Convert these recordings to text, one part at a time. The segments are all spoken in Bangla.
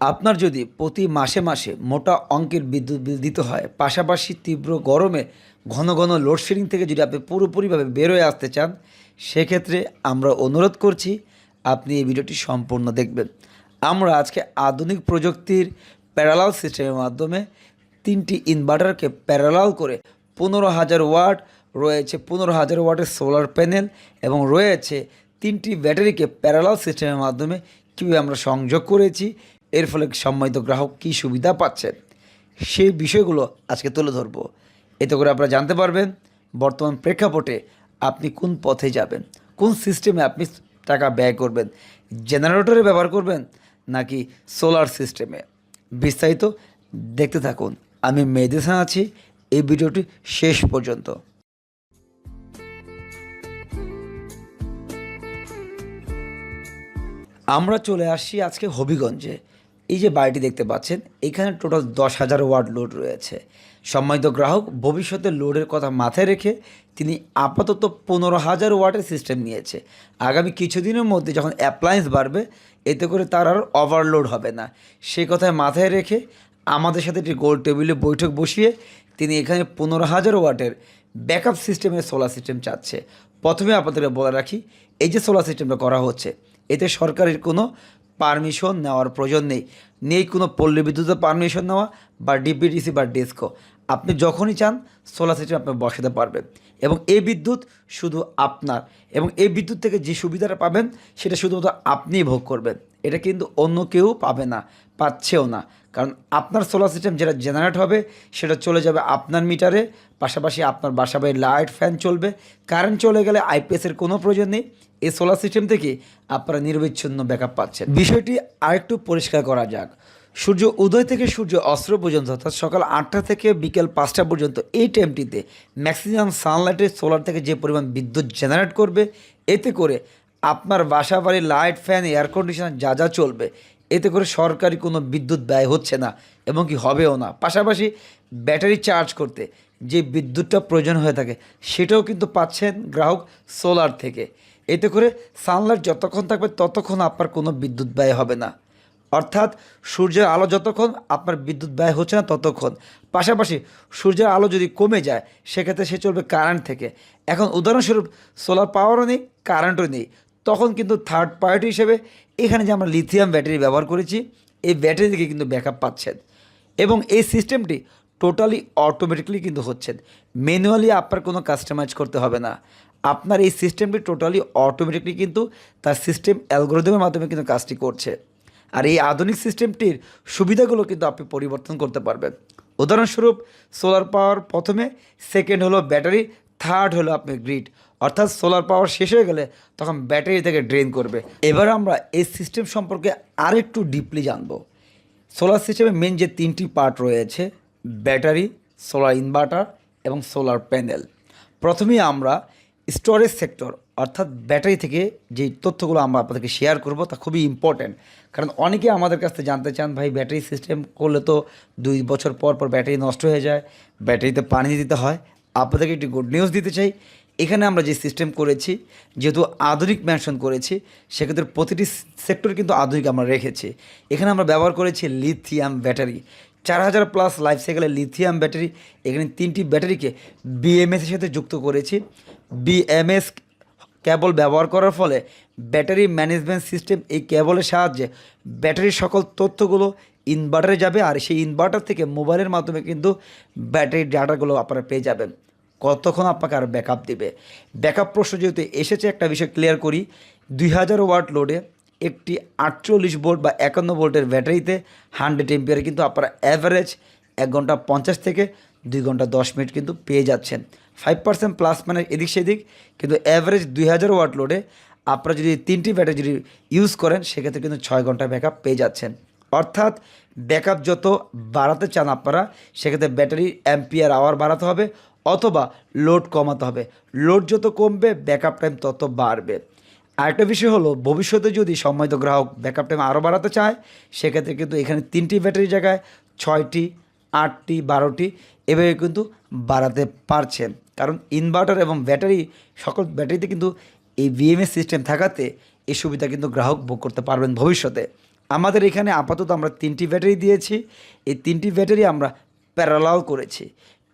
আপনার যদি প্রতি মাসে মাসে মোটা অঙ্কের বিদ্যুৎ বিল দিতে হয়, পাশাপাশি তীব্র গরমে ঘন ঘন লোডশেডিং থেকে যদি আপনি পুরোপুরিভাবে বেরোয় আসতে চান, সেক্ষেত্রে আমরা অনুরোধ করছি আপনি এই ভিডিওটি সম্পূর্ণ দেখবেন। আমরা আজকে আধুনিক প্রযুক্তির প্যারালাল সিস্টেমের মাধ্যমে তিনটি ইনভার্টারকে প্যারালাল করে পনেরো হাজার ওয়াট, রয়েছে পনেরো হাজার ওয়াটের সোলার প্যানেল এবং রয়েছে তিনটি ব্যাটারিকে প্যারালাল সিস্টেমের মাধ্যমে কীভাবে আমরা সংযোগ করেছি এর ফলে সম্মানিত গ্রাহক কী সুবিধা পাচ্ছেন? সেই বিষয়গুলো আজকে তুলে ধরবো। এতে করে আপনারা জানতে পারবেন বর্তমান প্রেক্ষাপটে আপনি কোন পথে যাবেন, কোন সিস্টেমে আপনি টাকা ব্যয় করবেন, জেনারেটরে ব্যবহার করবেন নাকি সোলার সিস্টেমে। বিস্তারিত দেখতে থাকুন। আমি মেডিসিন আছি। এই ভিডিওটি শেষ পর্যন্ত। আমরা চলে আসছি আজকে হবিগঞ্জে। এই যে বাড়িটি দেখতে পাচ্ছেন, এখানে টোটাল দশ হাজার ওয়াট লোড রয়েছে। সম্মানিত গ্রাহক, ভবিষ্যতে লোডের কথা মাথায় রেখে তিনি আপাতত পনেরো হাজার ওয়াটের সিস্টেম নিয়েছে। আগামী কিছুদিনের মধ্যে যখন অ্যাপ্লায়েন্স বাড়বে, এতে করে তার আর ওভারলোড হবে না। সে কথায় মাথায় রেখে আমাদের সাথে একটি গোল টেবিলে বৈঠক বসিয়ে তিনি এখানে পনেরো হাজার ওয়াটের ব্যাকআপ সিস্টেমের সোলার সিস্টেম চাচ্ছে। প্রথমে আপনাদের বলে রাখি, এই যে সোলার সিস্টেমটা করা হচ্ছে, এতে সরকারের কোনো পারমিশন নেওয়ার প্রয়োজন নেই। নেই কোনো পল্লী বিদ্যুতের পারমিশন নেওয়া বা ডিপিডিসি বা ডেস্কো আপনি যখনই চান সোলার সিস্টেম আপনি বসাতে পারবেন। এবং এই বিদ্যুৎ শুধু আপনার। এবং এই বিদ্যুৎ থেকে যে সুবিধাটা পাবেন, সেটা শুধুমাত্র আপনিই ভোগ করবেন। এটা কিন্তু অন্য কেউ পাবে না, পাচ্ছেও না। কারণ আপনার সোলার সিস্টেম যেটা জেনারেট হবে, সেটা চলে যাবে আপনার মিটারে পাশাপাশি আপনার বাসা বাড়ির লাইট ফ্যান চলবে। কারেন্ট চলে গেলে আইপিএসের কোনো প্রয়োজন নেই। এই সোলার সিস্টেম থেকে আপনারা নির্বিচ্ছিন্ন ব্যাকআপ পাচ্ছেন। বিষয়টি আরেকটু পরিষ্কার করা যাক। সূর্য উদয় থেকে সূর্য অস্ত্র পর্যন্ত, অর্থাৎ সকাল আটটা থেকে বিকেল পাঁচটা পর্যন্ত এই টাইমটিতে ম্যাক্সিমাম সানলাইটের সোলার থেকে যে পরিমাণ বিদ্যুৎ জেনারেট করবে, এতে করে আপনার বাসা বাড়ির লাইট ফ্যান এয়ার কন্ডিশনার যা যা চলবে, এতে করে সরকারি কোনো বিদ্যুৎ ব্যয় হচ্ছে না এবং কি হবেও না। পাশাপাশি ব্যাটারি চার্জ করতে যে বিদ্যুৎটা প্রয়োজন হয়ে থাকে, সেটাও কিন্তু পাচ্ছেন গ্রাহক সোলার থেকে। এতে করে সানলাইট যতক্ষণ থাকবে, ততক্ষণ আপনার কোনো বিদ্যুৎ ব্যয় হবে না। অর্থাৎ সূর্যের আলো যতক্ষণ আপনার বিদ্যুৎ ব্যয় হচ্ছে না, ততক্ষণ। পাশাপাশি সূর্যের আলো যদি কমে যায়, সেক্ষেত্রে সে চলবে কারেন্ট থেকে। এখন উদাহরণস্বরূপ সোলার পাওয়ারও নেই কারেন্টও নেই। তখন কিন্তু থার্ড পার্টি হিসেবে এখানে যে আমরা লিথিয়াম ব্যাটারি ব্যবহার করেছি, এই ব্যাটারি থেকে কিন্তু ব্যাকআপ পাচ্ছেন। এবং এই সিস্টেমটি টোটালি অটোমেটিকলি কিন্তু হচ্ছেন। ম্যানুয়ালি আপনার কোনো কাস্টমাইজ করতে হবে না। আপনার এই সিস্টেমটি টোটালি অটোমেটিকলি কিন্তু তার সিস্টেম অ্যালগোরিদমের মাধ্যমে কিন্তু কাজটি করছে। আর এই আধুনিক সিস্টেমটির সুবিধাগুলো কিন্তু আপনি পরিবর্তন করতে পারবেন। উদাহরণস্বরূপ সোলার পাওয়ার প্রথমে সেকেন্ড হলো ব্যাটারি থার্ড হলো আপনি গ্রিড অর্থাৎ সোলার পাওয়ার শেষ হয়ে গেলে তখন ব্যাটারি থেকে ড্রেন করবে। এবার আমরা এই সিস্টেম সম্পর্কে আরেকটু ডিপলি জানব। সোলার সিস্টেমে মেন যে তিনটি পার্ট রয়েছে ব্যাটারি সোলার ইনভার্টার এবং সোলার প্যানেল প্রথমেই আমরা স্টোরেজ সেক্টর অর্থাৎ ব্যাটারি থেকে যে তথ্যগুলো আমরা আপনাদেরকে শেয়ার করব, তা খুবই ইম্পর্ট্যান্ট কারণ অনেকে আমাদের কাছ থেকে জানতে চান, ভাই ব্যাটারি সিস্টেম করলে তো দুই বছর পর পর ব্যাটারি নষ্ট হয়ে যায় ব্যাটারিতে পানি দিতে হয়। আপনাদেরকে একটি গুড নিউজ দিতে চাই, এখানে আমরা যে সিস্টেম করেছি, যেহেতু আধুনিক ম্যানশন করেছি, সেক্ষেত্রে প্রতিটি সেক্টর কিন্তু আধুনিক আমরা রেখেছি। এখানে আমরা ব্যবহার করেছি লিথিয়াম ব্যাটারি চার হাজার প্লাস লাইফ সাইকেলের লিথিয়াম ব্যাটারি এখানে তিনটি ব্যাটারিকে বিএমএসের সাথে যুক্ত করেছি। বিএমএস কেবল ব্যবহার করার ফলে ব্যাটারি ম্যানেজমেন্ট সিস্টেম এই কেবলের সাহায্যে ব্যাটারির সকল তথ্যগুলো ইনভার্টারে যাবে আর সেই ইনভার্টার থেকে মোবাইলের মাধ্যমে কিন্তু ব্যাটারির ডাটাগুলো আপনারা পেয়ে যাবেন। কতক্ষণ আপনাকে আর ব্যাকআপ দিবে? ব্যাকআপ প্রশ্ন যেহেতু এসেছে, একটা বিষয় ক্লিয়ার করি। দুই হাজার ওয়াট লোডে একটি আটচল্লিশ ভোল্ট বা একান্ন ভোল্টের ব্যাটারিতে হান্ড্রেড এমপিয়ারে কিন্তু আপনারা অ্যাভারেজ এক ঘণ্টা পঞ্চাশ থেকে দুই ঘণ্টা দশ মিনিট কিন্তু পেয়ে যাচ্ছেন। ফাইভ পার্সেন্ট প্লাস মানে এদিক সেদিক, কিন্তু অ্যাভারেজ দুই হাজার ওয়াট লোডে আপনারা যদি তিনটি ব্যাটারি যদি ইউজ করেন, সেক্ষেত্রে কিন্তু ছয় ঘণ্টা ব্যাকআপ পেয়ে যাচ্ছেন। অর্থাৎ ব্যাকআপ যত বাড়াতে চান আপনারা, সেক্ষেত্রে ব্যাটারি অ্যাম্পিয়ার আওয়ার বাড়াতে হবে অথবা লোড কমাতে হবে। লোড যত কমবে ব্যাকআপ টাইম তত বাড়বে। আরেকটা বিষয় হলো, ভবিষ্যতে যদি সম্মানিত গ্রাহক ব্যাকআপ টাইম আরও বাড়াতে চায়, সেক্ষেত্রে কিন্তু এখানে তিনটি ব্যাটারির জায়গায় ছয়টি, আটটি, বারোটি এভাবে কিন্তু বাড়াতে পারছেন। কারণ ইনভার্টার এবং ব্যাটারি সকল ব্যাটারিতে কিন্তু এই বিএমএস সিস্টেম থাকাতে এই সুবিধা কিন্তু গ্রাহক ভোগ করতে পারবেন ভবিষ্যতে। আমাদের এখানে আপাতত আমরা তিনটি ব্যাটারি দিয়েছি। এই তিনটি ব্যাটারি আমরা প্যারালাল করেছি।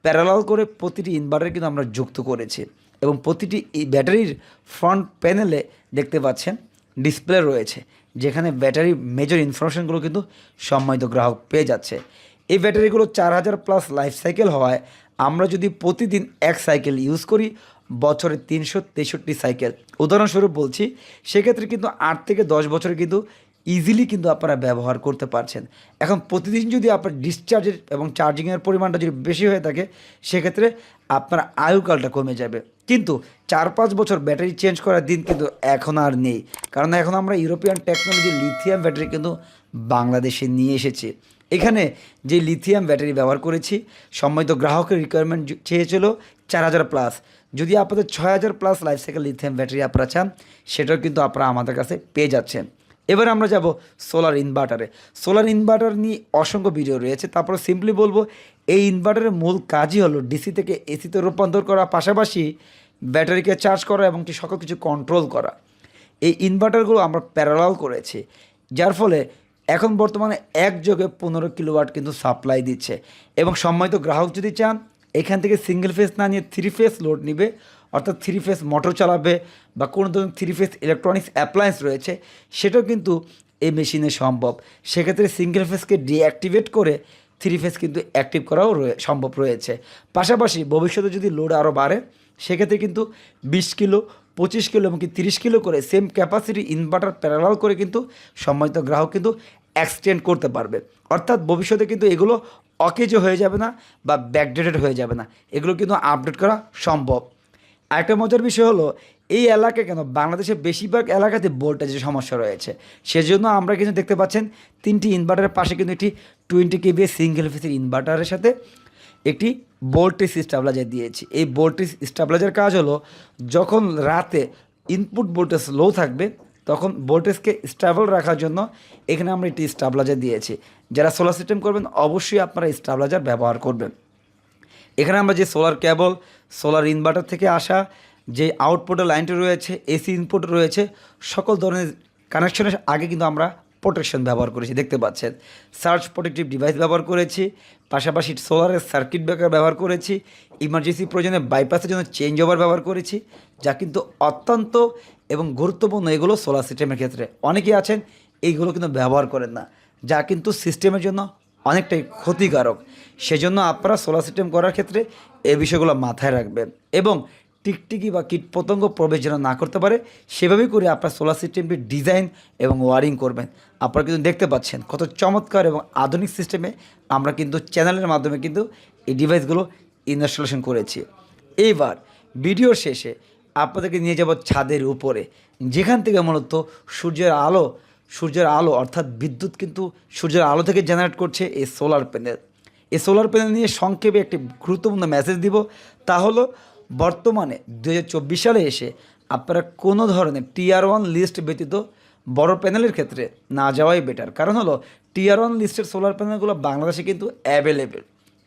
প্যারালাল করে প্রতিটি ইনভার্টার কিন্তু আমরা যুক্ত করেছি। এবং প্রতিটি ব্যাটারির ফ্রন্ট প্যানেলে দেখতে পাচ্ছেন ডিসপ্লে রয়েছে, যেখানে ব্যাটারি মেজর ইনফরমেশনগুলো কিন্তু সম্মানিত গ্রাহক পেয়ে যাচ্ছে। এই ব্যাটারিগুলো চার হাজার প্লাস লাইফ সাইকেল হওয়ায় আমরা যদি প্রতিদিন এক সাইকেল ইউজ করি, বছরে তিনশো তেষট্টি সাইকেল উদাহরণস্বরূপ বলছি, সেক্ষেত্রে কিন্তু আট থেকে দশ বছরে কিন্তু ইজিলি কিন্তু আপনারা ব্যবহার করতে পারছেন। এখন প্রতিদিন যদি আপনার ডিসচার্জের এবং চার্জিংয়ের পরিমাণটা যদি বেশি হয়ে থাকে, সেক্ষেত্রে আপনার আয়ুকালটা কমে যাবে। কিন্তু চার পাঁচ বছর ব্যাটারি চেঞ্জ করার দিন কিন্তু এখন আর নেই। কারণ এখন আমরা ইউরোপিয়ান টেকনোলজি লিথিয়াম ব্যাটারি কিন্তু বাংলাদেশে নিয়ে এসেছি। এখানে যে লিথিয়াম ব্যাটারি ব্যবহার করেছি সম্মিলিত গ্রাহকের রিকোয়ারমেন্ট চেয়েছিল চার হাজার প্লাস যদি আপনাদের ছয় হাজার plus life cycle lithium battery আপনারা চান, সেটাও কিন্তু আপনারা আমাদের কাছে পেয়ে যাচ্ছেন। এবার আমরা যাব সোলার ইনভার্টারে সোলার ইনভার্টার নিয়ে অসংখ্য ভিডিও রয়েছে। তারপরে সিম্পলি বলব, এই ইনভার্টারের মূল কাজই হলো ডিসি থেকে এসিতে রূপান্তর করা, পাশাপাশি ব্যাটারিকে চার্জ করা এবং সকল কিছু কন্ট্রোল করা। এই ইনভার্টারগুলো আমরা প্যারালাল করেছি, যার ফলে এখন বর্তমানে একযোগে পনেরো কিলোওয়াট কিন্তু সাপ্লাই দিচ্ছে। এবং সম্মানিত গ্রাহক যদি চান, এখান থেকে সিঙ্গেল ফেস না নিয়ে থ্রি ফেস লোড নিবে। অর্থাৎ থ্রি ফেস মোটর চালাবে বা কোনো ধরনের থ্রি ফেস ইলেকট্রনিক্স অ্যাপ্লায়েন্স রয়েছে, সেটাও কিন্তু এই মেশিনে সম্ভব। সেক্ষেত্রে সিঙ্গেল ফেসকে ডিঅ্যাক্টিভেট করে থ্রি ফেস কিন্তু অ্যাক্টিভ করাও সম্ভব রয়েছে। পাশাপাশি ভবিষ্যতে যদি লোড আরও বাড়ে, সেক্ষেত্রে কিন্তু বিশ কিলো, পঁচিশ কিলো এমনকি তিরিশ কিলো করে সেম ক্যাপাসিটি ইনভার্টার প্যারালাল করে কিন্তু সম্মানিত গ্রাহক কিন্তু এক্সটেন্ড করতে পারবে। অর্থাৎ ভবিষ্যতে কিন্তু এগুলো অকেজ হয়ে যাবে না বা ব্যাকডেটেড হয়ে যাবে না। এগুলো কিন্তু আপডেট করা সম্ভব। আরেকটা মজার বিষয় হলো, এই এলাকা কেন বাংলাদেশের বেশিরভাগ এলাকাতে ভোল্টেজের সমস্যা রয়েছে, সেজন্য আমরা কিন্তু দেখতে পাচ্ছেন তিনটি ইনভার্টারের পাশে কিন্তু একটি টোয়েন্টি কেবি সিঙ্গেল ফেসের ইনভার্টারের সাথে একটি ভোল্টেজ স্টাবলাইজার দিয়েছি। এই ভোল্টেজ স্টাবলাইজার কাজ হলো, যখন রাতে ইনপুট ভোল্টেজ লো থাকবে, তখন ভোল্টেজকে স্টেবল রাখার জন্য এখানে আমরা একটি স্টাবলাইজার দিয়েছি। যারা সোলার সিস্টেম করবেন, অবশ্যই আপনারা স্টাবলাইজার ব্যবহার করবেন। এখানে আমরা যে সোলার কেবল সোলার ইনভার্টার থেকে আসা যে আউটপুটের লাইনটি রয়েছে এসি ইনপুট রয়েছে, সকল ধরনের কানেকশনের আগে কিন্তু আমরা প্রোটেকশন ব্যবহার করেছি, দেখতে পাচ্ছেন। সার্চ প্রোটেক্টিভ ডিভাইস ব্যবহার করেছি, পাশাপাশি সোলারের সার্কিট ব্রেকার ব্যবহার করেছি ইমার্জেন্সি প্রয়োজনে বাইপাসের জন্য চেঞ্জ ওভার ব্যবহার করেছি, যা কিন্তু অত্যন্ত এবং গুরুত্বপূর্ণ, এগুলো সোলার সিস্টেমের ক্ষেত্রে। অনেকেই আছেন, এইগুলো কিন্তু ব্যবহার করেন না, যা কিন্তু সিস্টেমের জন্য অনেকটাই ক্ষতিকারক। সেজন্য আপনারা সোলার সিস্টেম করার ক্ষেত্রে এই বিষয়গুলো মাথায় রাখবেন এবং টিকটিকি বা কীটপতঙ্গ প্রবেশ যেন না করতে পারে, সেভাবেই করে আপনার সোলার সিস্টেমটি ডিজাইন এবং ওয়ারিং করবেন। আপনারা কিন্তু দেখতে পাচ্ছেন কত চমৎকার এবং আধুনিক সিস্টেমে আমরা কিন্তু চ্যানেলের মাধ্যমে কিন্তু এই ডিভাইসগুলো ইনস্টলেশন করেছি। এইবার ভিডিওর শেষে আপনাদেরকে নিয়ে যাব ছাদের উপরে, যেখান থেকে মূলত সূর্যের আলো সূর্যের আলো, অর্থাৎ বিদ্যুৎ কিন্তু সূর্যের আলো থেকে জেনারেট করছে এই সোলার প্যানেল এই সোলার প্যানেল নিয়ে সংক্ষেপে একটি গুরুত্বপূর্ণ মেসেজ দিব। তা হলো, বর্তমানে দু হাজার চব্বিশ সালে এসে আপনারা কোনো ধরনের টিআর ওয়ান লিস্ট ব্যতীত বড় প্যানেলের ক্ষেত্রে না যাওয়াই বেটার কারণ হলো টিআর ওয়ান লিস্টের সোলার প্যানেলগুলো বাংলাদেশে কিন্তু অ্যাভেলেবেল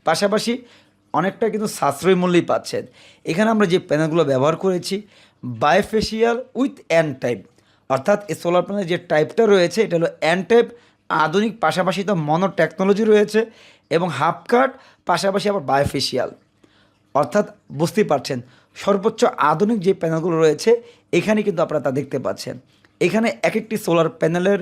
পাশাপাশি অনেকটা কিন্তু সাশ্রয়ী মূল্যেই পাচ্ছেন। এখানে আমরা যে প্যানেলগুলো ব্যবহার করেছি বায়োফেশিয়াল উইথ অ্যান্ড টাইপ অর্থাৎ এই সোলার প্যানেলের যে টাইপটা রয়েছে, এটা হলো অ্যান টাইপ আধুনিক, পাশাপাশি তো মনো টেকনোলজি রয়েছে এবং হাফ কাট পাশাপাশি আবার বায়োফেশিয়াল অর্থাৎ বুঝতেই পারছেন, সর্বোচ্চ আধুনিক যে প্যানেলগুলো রয়েছে, এখানে কিন্তু আপনারা তা দেখতে পাচ্ছেন। এখানে এক একটি সোলার প্যানেলের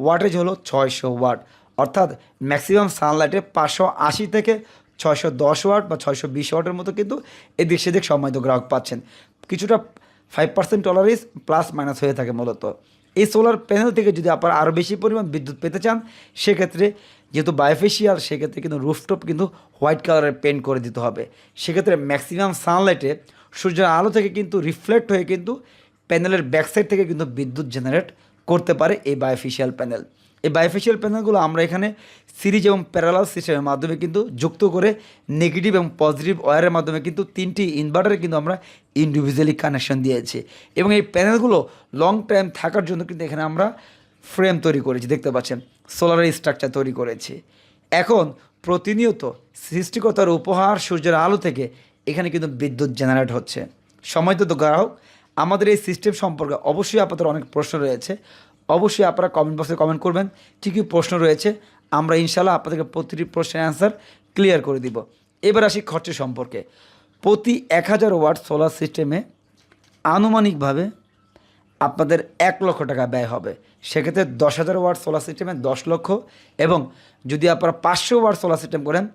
ওয়াটেজ হলো ছয়শো ওয়াট অর্থাৎ ম্যাক্সিমাম সানলাইটে পাঁচশো আশি থেকে ছয়শো দশ ওয়াট বা ছয়শো বিশ ওয়াটের মতো কিন্তু এদিক সেদিক সম্মানিত গ্রাহক পাচ্ছেন। কিছুটা five percent tolerance plus minus হয়ে থাকে মূলত। এই সোলার প্যানেল থেকে যদি আপনারা আরও বেশি পরিমাণ বিদ্যুৎ পেতে চান, সেক্ষেত্রে যেহেতু বায়োফেশিয়াল সেক্ষেত্রে কিন্তু রুফটপ কিন্তু হোয়াইট কালারের পেন্ট করে দিতে হবে। সেক্ষেত্রে ম্যাক্সিমাম সানলাইটে সূর্যের আলো থেকে কিন্তু রিফ্লেক্ট হয়ে কিন্তু প্যানেলের ব্যাকসাইড থেকে কিন্তু বিদ্যুৎ জেনারেট করতে পারে এই বায়োফেশিয়াল প্যানেল এই বায়োফেশিয়াল প্যানেলগুলো আমরা এখানে সিরিজ এবং প্যারালাল সিস্টেমের মাধ্যমে কিন্তু যুক্ত করে নেগেটিভ এবং পজিটিভ ওয়ারের মাধ্যমে কিন্তু তিনটি ইনভার্টারে কিন্তু আমরা ইন্ডিভিজুয়ালি কানেকশন দিয়েছি। এবং এই প্যানেলগুলো লং টাইম থাকার জন্য কিন্তু এখানে আমরা ফ্রেম তৈরি করেছি, দেখতে পাচ্ছেন? সোলারের স্ট্রাকচার তৈরি করেছি। এখন প্রতিনিয়ত সৃষ্টিকর্তার উপহার, সূর্যের আলো থেকে এখানে কিন্তু বিদ্যুৎ জেনারেট হচ্ছে। সময় তো গ্রাহক। আমাদের এই সিস্টেম সম্পর্কে অবশ্যই আপনাদের অনেক প্রশ্ন রয়েছে। অবশ্যই আপনারা কমেন্ট বক্সে কমেন্ট করবেন। কী প্রশ্ন রয়েছে। আমরা ইনশাল্লাহ আপনাদেরকে প্রতিটি প্রশ্নের অ্যান্সার ক্লিয়ার করে দিব। এবার আসি খরচ সম্পর্কে। প্রতি এক হাজার ওয়াট সোলার সিস্টেমে আনুমানিকভাবে আপনাদের এক লক্ষ টাকা ব্যয় হবে। সেক্ষেত্রে দশ হাজার ওয়াট সোলার সিস্টেমে দশ লক্ষ এবং যদি আপনারা পাঁচশো ওয়াট সোলার সিস্টেম করেন,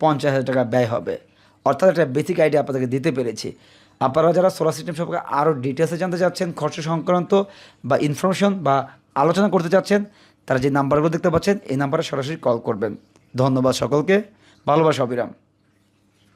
পঞ্চাশ হাজার টাকা ব্যয় হবে। অর্থাৎ একটা বেসিক আইডিয়া আপনাদেরকে দিতে পেরেছি। আপনারা যারা সোলার সিস্টেম সম্পর্কে আরও ডিটেলসে জানতে চাচ্ছেন, খরচ সংক্রান্ত বা ইনফরমেশন বা আলোচনা করতে চাচ্ছেন, তারা যে নাম্বারগুলো দেখতে পাচ্ছেন, এই নাম্বারে সরাসরি কল করবেন। ধন্যবাদ সকলকে। ভালোবাসা, অবিরাম।